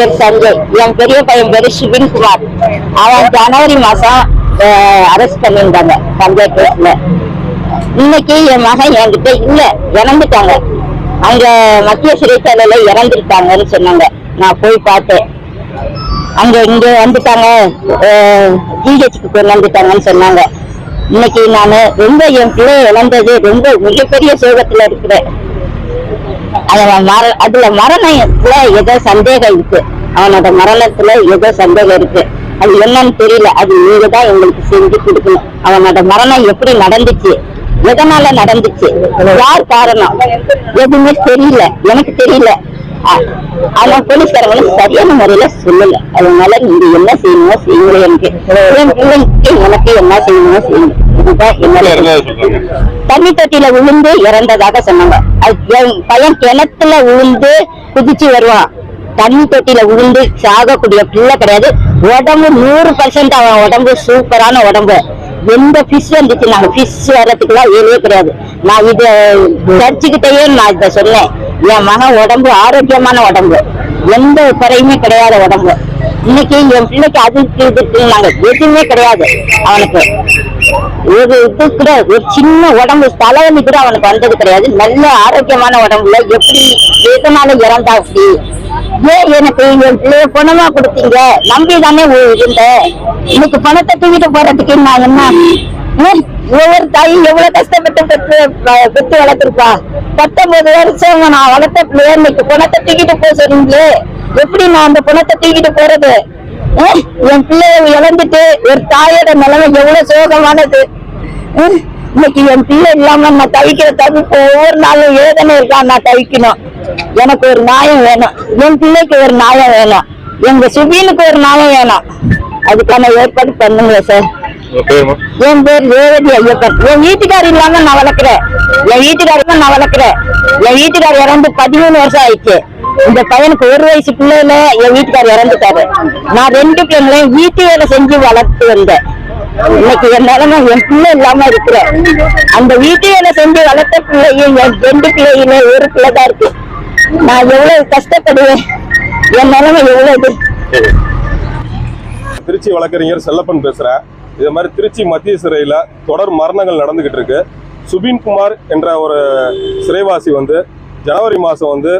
பேர் சஞ்சய் என் பெரிய பையன் பேரு சிவன்குமார் அவன் ஜனவரி மாசம் அரெஸ்ட் பண்ணியிருந்தாங்க தஞ்சை கேஸ்ல இன்னைக்கு என் மகன் என்கிட்ட இல்ல இறந்துட்டாங்க. அங்க மத்திய சிறைச்சாலையில இறந்துருக்காங்கன்னு சொன்னாங்க. நான் போய் பார்த்தேன். அங்க இங்க வந்துட்டாங்க ஜிஹெச்சுக்கு கொண்டு வந்துட்டாங்கன்னு சொன்னாங்க. இன்னைக்கு நான் ரொம்ப என் பிள்ளை இழந்தது ரொம்ப மிகப்பெரிய சோகத்துல இருக்கிறேன். அதுல மர அதுல மரணத்துல ஏதோ சந்தேகம் இருக்கு. அவனோட மரணத்துல ஏதோ சந்தேகம் இருக்கு. அது என்னன்னு தெரியல. அது நீங்க தான் எங்களுக்கு செஞ்சு கொடுக்கணும். அவனோட மரணம் எப்படி நடந்துச்சு? எதனால நடந்துச்சு? யார் காரணம்? எதுவுமே தெரியல. எனக்கு தெரியல. ஆனா போலீஸ்காரங்களும் சரியான முறையில சொல்லல. அதனால நீங்க என்ன செய்யணுமோ செய்யுங்க எனக்கு. என் பிள்ளைக்கு எனக்கு என்ன செய்யணுமோ செய்யுங்க. தண்ணி தொட்டியில விழுந்து இறந்ததாக சொன்னாங்க. அது என் பையன் கிணத்துல விழுந்து குதிச்சு வருவான். தண்ணி தொட்டியில விழுந்து சாகக்கூடிய பிள்ளை கிடையாது. உடம்பு நூறு பர்சன்ட் அவன் உடம்பு சூப்பரான உடம்பு. எந்த ஃபிஷ் வந்துச்சு? நாங்க ஃபிஷ் வர்றதுக்குலாம் ஏதே கிடையாது. நான் இத சர்ச்சுக்கிட்டயே நான் இத சொன்னேன். என் மகன் உடம்பு ஆரோக்கியமான உடம்பு. எந்த குறையுமே கிடையாத உடம்பு. இன்னைக்கு என் பிள்ளைக்கு அதுக்கு இதுக்கு நாங்க எதுவுமே கிடையாது அவனுக்கு. ஒரு இது கூட ஒரு சின்ன உடம்பு தலைவலி கூட அவனுக்கு வந்தது கிடையாது. நல்ல ஆரோக்கியமான உடம்புல எப்படி எதனால இறந்தா அப்படி? ஏன் எனக்கு என் பிள்ளைய பணமா கொடுத்தீங்க? நம்பி தானே இருந்தேன் இன்னைக்கு பணத்தை தூக்கிட்டு போறதுக்கு நான் என்ன? ஏன் ஒவ்வொரு தாய் எவ்வளவு கஷ்டப்பட்டு பெற்று பெற்று வளர்த்திருப்பா? பத்தொன்பது வருஷம் நான் வளர்த்த பிள்ளைய இன்னைக்கு பணத்தை தூக்கிட்டு போக சொன்னீங்களே. எப்படி நான் அந்த பணத்தை தூக்கிட்டு போறது? என் பிள்ளைய இழந்துட்டு ஒரு தாயோட நிலைமை எவ்வளவு சோகமானது. இன்னைக்கு என் பிள்ளை இல்லாம நான் தவிக்கிற தவிப்பு ஒவ்வொரு நாளும் வேதனை இருக்கா? நான் தவிக்கணும். எனக்கு ஒரு நியாயம் வேணும். என் பிள்ளைக்கு ஒரு நியாயம் வேணும். எங்க சுபீனுக்கு ஒரு நியாயம் வேணும். அதுக்கான ஏற்பாடு பண்ணுங்க சார். என் பேர் ரேவதி ஐயப்பன். என் வீட்டுக்கார் இல்லாம நான் வளர்க்குறேன் என் வீட்டுக்காரர் தான் நான் வளர்க்குறேன் என் வீட்டுக்கார் இறந்து பதிமூணு வருஷம் ஆயிடுச்சு. இந்த பையனுக்கு ஒரு வயசு பிள்ளையில என் வீட்டுக்கார் இறந்துட்டாரு. நான் ரெண்டு பிள்ளைங்களையும் வீட்டு வேலை செஞ்சு வளர்த்து வந்தேன். இன்னைக்கு என் நான் என் பிள்ளை இல்லாம இருக்கிறேன் அந்த வீட்டு வேலை செஞ்சு வளர்த்த பிள்ளையும் என் ரெண்டு பிள்ளையுமே ஒரு பிள்ளை தான் இருக்கு. நான் எவ்வளவு கஷ்டப்படுவேன்? என் நிலைமை எவ்வளவு திருச்சி வழக்கறிஞர் செல்லப்பன் பேசுறேன். இது மாதிரி திருச்சி மத்திய சிறையில தொடர் மரணங்கள் நடந்துகிட்டு இருக்கு. சுபின் குமார் என்ற ஒரு சிறைவாசி வந்து ஜனவரி மாசம் வந்து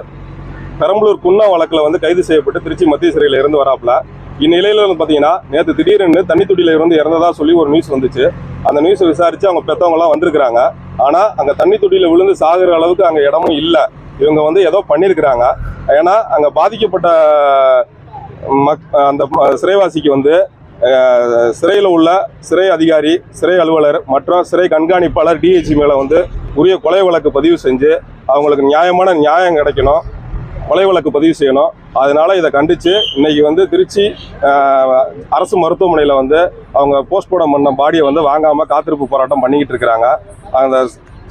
பெரம்பலூர் குன்னா வழக்கில் வந்து கைது செய்யப்பட்டு திருச்சி மத்திய சிறையில் இருந்து வராப்புல. இந்நிலையில வந்து பார்த்தீங்கன்னா நேற்று திடீர்னு தண்ணி துடியில இருந்து இறந்ததா சொல்லி ஒரு நியூஸ் வந்துச்சு. அந்த நியூஸை விசாரிச்சு அவங்க பெற்றவங்களாம் வந்திருக்கிறாங்க. ஆனால் அங்கே தண்ணி துடியில விழுந்து சாகுற அளவுக்கு அங்கே இடமும் இல்லை. இவங்க வந்து ஏதோ பண்ணியிருக்கிறாங்க. ஏன்னா அங்கே பாதிக்கப்பட்ட மக் அந்த சிறைவாசிக்கு வந்து சிறையில் உள்ள சிறை அதிகாரி சிறை அலுவலர் மற்றும் சிறை கண்காணிப்பாளர் டிஹெச்சி மேலே வந்து உரிய கொலை வழக்கு பதிவு செஞ்சு அவங்களுக்கு நியாயமான நியாயம் கிடைக்கணும். கொலை வழக்கு பதிவு செய்யணும். அதனால இதை கண்டித்து இன்னைக்கு வந்து திருச்சி அரசு மருத்துவமனையில் வந்து அவங்க போஸ்ட்மார்ட்டம் பண்ண பாடியை வந்து வாங்காமல் காத்திருப்பு போராட்டம் பண்ணிக்கிட்டு இருக்கிறாங்க. அந்த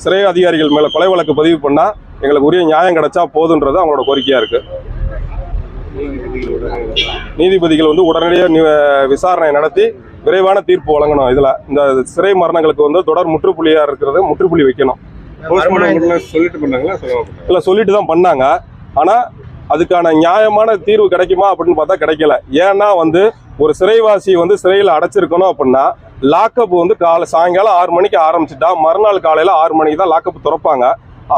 சிறை அதிகாரிகள் மேலே கொலை வழக்கு பதிவு பண்ணால் எங்களுக்கு உரிய நியாயம் கிடைச்சா போதுன்றது அவங்களோட கோரிக்கையாக இருக்குது நீதிபதிகள் வந்து உடனடியாக விசாரணை நடத்தி விரைவான தீர்ப்பு வழங்கணும். இதுல இந்த சிறை மரணங்களுக்கு வந்து தொடர் முற்றுப்புள்ளியா இருக்கிறது முற்றுப்புள்ளி வைக்கணும். சொல்லிட்டு பண்ணாங்களா? இல்ல சொல்லிட்டு தான் பண்ணாங்க. ஆனால் அதுக்கான நியாயமான தீர்வு கிடைக்குமா அப்படின்னு பார்த்தா கிடைக்கல. ஏன்னா வந்து ஒரு சிறைவாசி வந்து சிறையில் அடைச்சிருக்கணும் அப்படின்னா லாக்கப் வந்து காலை சாயங்காலம் ஆறு மணிக்கு ஆரம்பிச்சுட்டா மறுநாள் காலையில் ஆறு மணிக்கு தான் லாக்கப் திறப்பாங்க.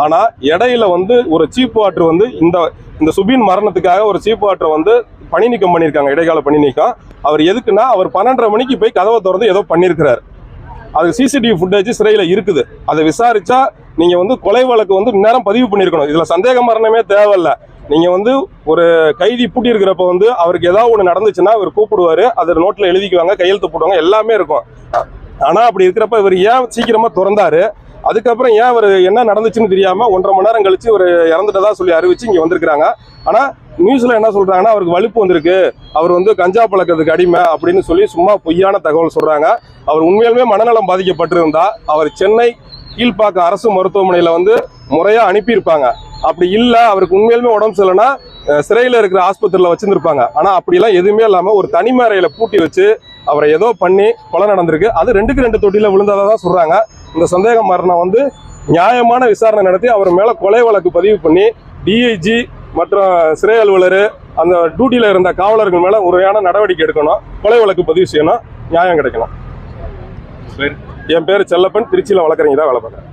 ஆனால் இடையில வந்து ஒரு சீப் வாட்டர் வந்து இந்த இந்த சுபின் மரணத்துக்காக ஒரு சீப் வாட்டர் வந்து பணி நீக்கம் பண்ணியிருக்காங்க இடைக்கால பணி நீக்கம். அவர் எதுக்குன்னா அவர் பன்னெண்டரை மணிக்கு போய் கதவை திறந்து ஏதோ பண்ணியிருக்கிறார். அது சிசிடிவி ஃபுட்டேஜ் சிறையில் இருக்குது. அதை விசாரிச்சா நீங்க வந்து கொலை வழக்கு வந்து நேரம் பதிவு பண்ணியிருக்கணும் இதுல சந்தேக மரணமே தேவையில்ல. நீங்க வந்து ஒரு கைதி பூட்டி இருக்கிறப்ப வந்து அவருக்கு ஏதாவது ஒன்று நடந்துச்சுன்னா அவர் கூப்பிடுவாரு. அதை நோட்டில் எழுதிக்குவாங்க கையெழுத்து போடுவாங்க எல்லாமே இருக்கும். ஆனா அப்படி இருக்கிறப்ப இவர் ஏன் சீக்கிரமா திறந்தாரு? அதுக்கப்புறம் ஏன் அவர் என்ன நடந்துச்சுன்னு தெரியாம ஒன்றரை மணி நேரம் கழிச்சு ஒரு இறந்துட்டதா சொல்லி அறிவிச்சு இங்க வந்திருக்கிறாங்க. ஆனா நியூஸ்ல என்ன சொல்றாங்கன்னா அவருக்கு வலிப்பு வந்திருக்கு. அவர் வந்து கஞ்சா பழக்கிறதுக்கு அடிமை அப்படின்னு சொல்லி சும்மா பொய்யான தகவல் சொல்றாங்க. அவர் உண்மையிலுமே மனநலம் பாதிக்கப்பட்டிருந்தா அவர் சென்னை கீழ்ப்பாக்கம் அரசு மருத்துவமனையில வந்து முறையா அனுப்பியிருப்பாங்க. அப்படி இல்ல அவருக்கு உண்மையிலுமே உடம்பு சரியில்லைன்னா சிறையில் சிறையில இருக்கிற ஆஸ்பத்திரியில வச்சிருந்திருப்பாங்க. ஆனா அப்படிலாம் எதுவுமே இல்லாம ஒரு தனிமறையில பூட்டி வச்சு அவரை ஏதோ பண்ணி கொலை நடந்திருக்கு. அது ரெண்டுக்கு ரெண்டு தொட்டியில் விழுந்ததா தான் சொல்றாங்க. இந்த சந்தேக மரணம் வந்து நியாயமான விசாரணை நடத்தி அவர் மேல கொலை வழக்கு பதிவு பண்ணி டிஐஜி மற்றும் சிறை அலுவலர் அந்த டியூட்டியில் இருந்த காவலர்கள் மேலே முறையான நடவடிக்கை எடுக்கணும். கொலை வழக்கு பதிவு செய்யணும். நியாயம் கிடைக்கணும். சரி என் பேர் செல்லப்பன் திருச்சியில் வளர்க்குறீங்க தான் வேலை பார்க்குறேன்.